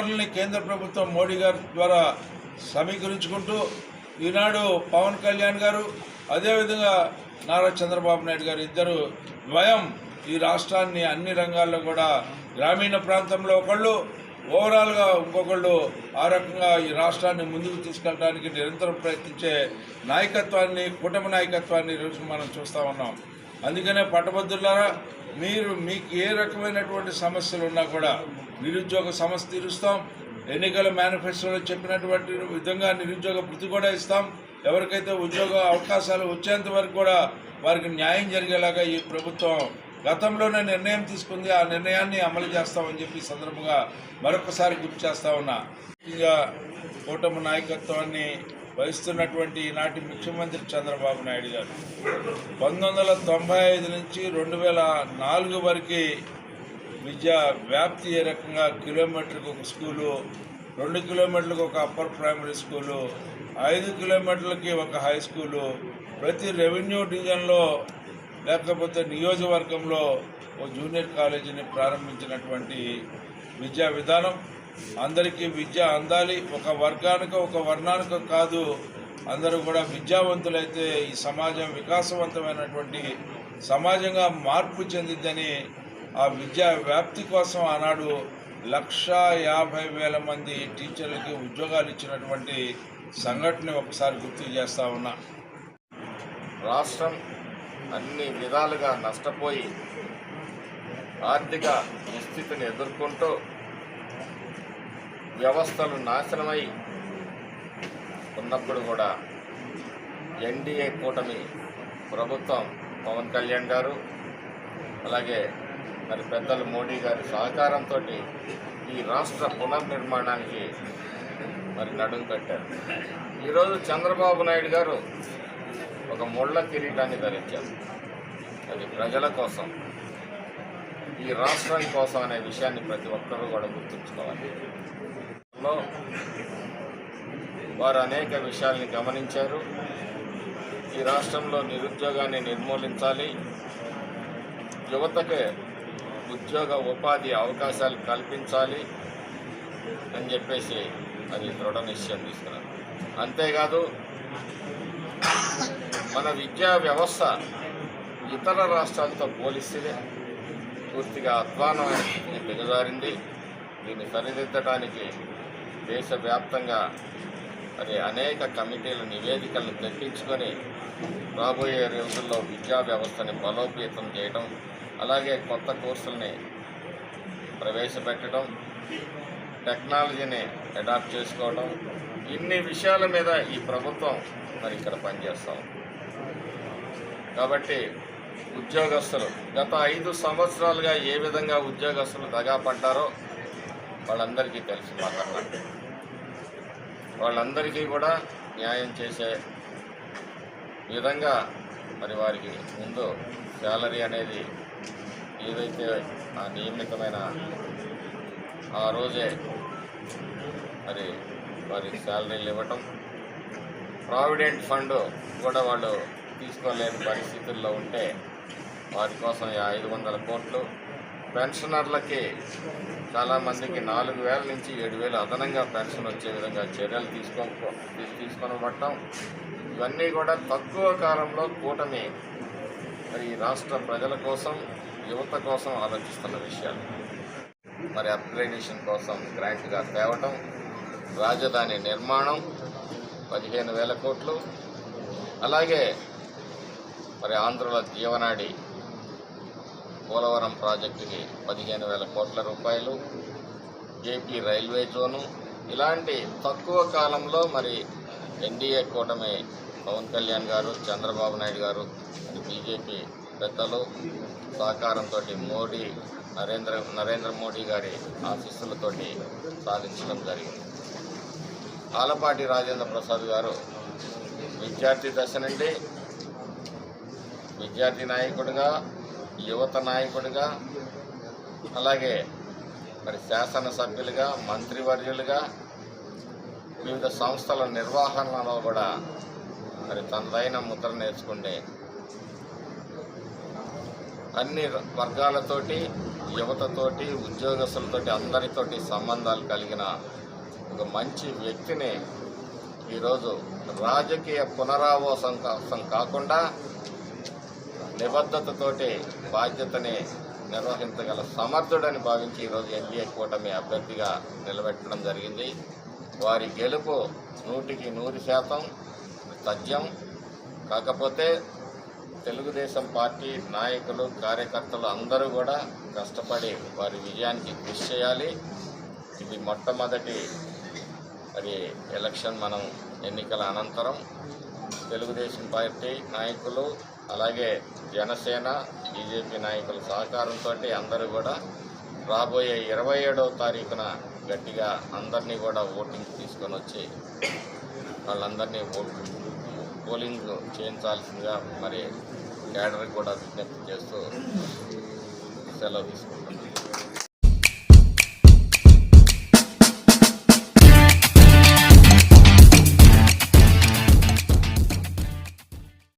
వనరుల్ని కేంద్ర ప్రభుత్వం మోడీ గారి ద్వారా సమీకరించుకుంటూ ఈనాడు పవన్ కళ్యాణ్ గారు అదేవిధంగా నారా చంద్రబాబు నాయుడు గారు ఇద్దరు ద్వయం ఈ రాష్ట్రాన్ని అన్ని రంగాల్లో కూడా గ్రామీణ ప్రాంతంలో ఒకళ్ళు ఓవరాల్గా ఇంకొకళ్ళు ఆ రకంగా ఈ రాష్ట్రాన్ని ముందుకు తీసుకెళ్ళడానికి నిరంతరం ప్రయత్నించే నాయకత్వాన్ని కుటుంబ నాయకత్వాన్ని ఈరోజు మనం చూస్తూ ఉన్నాం. అందుకనే పట్టభద్రులారా మీరు మీకు ఏ రకమైనటువంటి సమస్యలు ఉన్నా కూడా నిరుద్యోగ సమస్య తీరుస్తాం. ఎన్నికల మేనిఫెస్టోలో చెప్పినటువంటి విధంగా నిరుద్యోగ వృత్తి కూడా ఇస్తాం. ఎవరికైతే ఉద్యోగ అవకాశాలు వచ్చేంత వరకు కూడా వారికి న్యాయం జరిగేలాగా ఈ ప్రభుత్వం గతంలోనే నిర్ణయం తీసుకుంది. ఆ నిర్ణయాన్ని అమలు చేస్తామని చెప్పి సందర్భంగా మరొకసారి గుర్తు చేస్తా ఉన్నా. ముఖ్యంగా కూటమి నాయకత్వాన్ని వహిస్తున్నటువంటి ఈనాటి ముఖ్యమంత్రి చంద్రబాబు నాయుడు గారు. పంతొమ్మిది తొంభై ఐదు నుంచి రెండు వేల నాలుగు వరకు విద్యా వ్యాప్తి ఏ రకంగా కిలోమీటర్కి ఒక స్కూలు రెండు కిలోమీటర్లకు ఒక అప్పర్ ప్రైమరీ స్కూలు ఐదు కిలోమీటర్లకి ఒక హై స్కూలు ప్రతి రెవెన్యూ డివిజన్లో లేకపోతే నియోజకవర్గంలో ఓ జూనియర్ కాలేజీని ప్రారంభించినటువంటి విద్యా విధానం అందరికీ విద్య అందాలి. ఒక వర్గానికి ఒక వర్ణానికి కాదు. అందరూ కూడా విద్యావంతులైతే ఈ సమాజం వికాసవంతమైనటువంటి సమాజంగా మార్పు చెందిద్దని ఆ విద్యా వ్యాప్తి కోసం ఆనాడు లక్ష యాభై వేల మంది టీచర్లకి ఉద్యోగాలు ఇచ్చినటువంటి సంఘటన ఒకసారి గుర్తు చేస్తా ఉన్నా. రాష్ట్రం అన్ని విధాలుగా నష్టపోయి ఆర్థిక దుస్థితిని ఎదుర్కొంటూ వ్యవస్థలు నాశనమై ఉన్నప్పుడు కూడా ఎన్డీఏ కూటమి ప్రభుత్వం పవన్ కళ్యాణ్ గారు అలాగే మరి పెద్దలు మోడీ గారి సహకారంతో ఈ రాష్ట్ర పునర్నిర్మాణానికి మరి నడుము కట్టారు. ఈరోజు చంద్రబాబు నాయుడు గారు ఒక ముళ్ళ కిరీటాన్ని ధరించారు. అది ప్రజల కోసం ఈ రాష్ట్రం కోసం అనే విషయాన్ని ప్రతి ఒక్కరూ కూడా గుర్తుంచుకోవాలి. లో వారు అనేక విషయాల్ని గమనించారు. ఈ రాష్ట్రంలో నిరుద్యోగాన్ని నిర్మూలించాలి. యువతకు ఉద్యోగ ఉపాధి అవకాశాలు కల్పించాలి అని చెప్పేసి అది దృఢ నిశ్చయం తీసుకున్నారు. అంతేకాదు మన విద్యా వ్యవస్థ ఇతర రాష్ట్రాలతో పోలిస్తే పూర్తిగా అధ్వానమైన దిగజారింది. దీన్ని సరిదిద్దడానికి దేశవ్యాప్తంగా మరి అనేక కమిటీల నివేదికలను తెప్పించుకొని రాబోయే రోజుల్లో విద్యా వ్యవస్థని బలోపేతం చేయడం అలాగే కొత్త కోర్సుల్ని ప్రవేశపెట్టడం టెక్నాలజీని అడాప్ట్ చేసుకోవడం ఇన్ని విషయాల మీద ఈ ప్రభుత్వం మరి ఇక్కడ పనిచేస్తాం కాబట్టి ఉద్యోగస్తులు గత ఐదు సంవత్సరాలుగా ఏ విధంగా ఉద్యోగస్తులు దగా పడ్డారో వాళ్ళందరికీ తెలిసి మాట్లాడాలి వాళ్ళందరికీ కూడా న్యాయం చేసే విధంగా మరి వారికి ముందు శాలరీ అనేది ఏదైతే ఆ నియమితమైన ఆ రోజే మరి వారికి శాలరీలు ఇవ్వటం ప్రావిడెంట్ ఫండ్ కూడా వాళ్ళు తీసుకోలేని పరిస్థితుల్లో ఉంటే వారి కోసం ఐదు వందల కోట్లు పెన్షనర్లకి చాలామందికి నాలుగు వేల నుంచి ఏడు వేలు అదనంగా పెన్షన్ వచ్చే విధంగా చర్యలు తీసుకో తీసుకొని పట్టడం ఇవన్నీ కూడా తక్కువ కాలంలో కూటమి మరి రాష్ట్ర ప్రజల కోసం యువత కోసం ఆలోచిస్తున్న విషయాలు. మరి అప్గ్రేడేషన్ కోసం గ్రాంట్గా తేవటం రాజధాని నిర్మాణం పదిహేను వేల కోట్లు. అలాగే మరి ఆంధ్రుల జీవనాడి పోలవరం ప్రాజెక్టుకి పదిహేను వేల కోట్ల రూపాయలు ఏపీ రైల్వే జోను. ఇలాంటి తక్కువ కాలంలో మరి ఎన్డీఏ కూటమి పవన్ కళ్యాణ్ గారు చంద్రబాబు నాయుడు గారు బీజేపీ పెద్దలు సహకారంతో మోడీ నరేంద్ర నరేంద్ర మోడీ గారి ఆశీస్సులతోటి సాధించడం జరిగింది. ఆలపాటి రాజేంద్ర ప్రసాద్ గారు విద్యార్థి దశ నుండి విద్యార్థి నాయకుడిగా యువత నాయకుడిగా అలాగే మరి శాసనసభ్యులుగా మంత్రివర్యులుగా వివిధ సంస్థల నిర్వహణలో కూడా మరి తనదైన ముద్ర నేర్చుకుంటే అన్ని వర్గాలతోటి యువతతోటి ఉద్యోగస్తులతోటి అందరితోటి సంబంధాలు కలిగిన ఒక మంచి వ్యక్తిని ఈరోజు రాజకీయ పునరావాసం కోసం కాకుండా నిబద్ధతతోటి బాధ్యతని నిర్వహించగల సమర్థుడని భావించి ఈరోజు ఎన్డీఏ కూటమి అభ్యర్థిగా నిలబెట్టడం జరిగింది. వారి గెలుపు నూటికి నూరు శాతం తథ్యం కాకపోతే తెలుగుదేశం పార్టీ నాయకులు కార్యకర్తలు అందరూ కూడా కష్టపడి వారి విజయానికి కృషి చేయాలి. ఇది మొట్టమొదటి మరి ఎలక్షన్ మనం ఎన్నికల అనంతరం తెలుగుదేశం పార్టీ నాయకులు అలాగే జనసేన బీజేపీ నాయకుల సహకారంతో అందరూ కూడా రాబోయే ఇరవై ఏడవ తారీఖున గట్టిగా అందరినీ కూడా ఓటింగ్ తీసుకొని వచ్చి వాళ్ళందరినీ ఓటు పోలింగ్ చేయించాల్సిందిగా మరి క్యాడర్కి కూడా విజ్ఞప్తి చేస్తూ సెలవు తీసుకుంటున్నాను.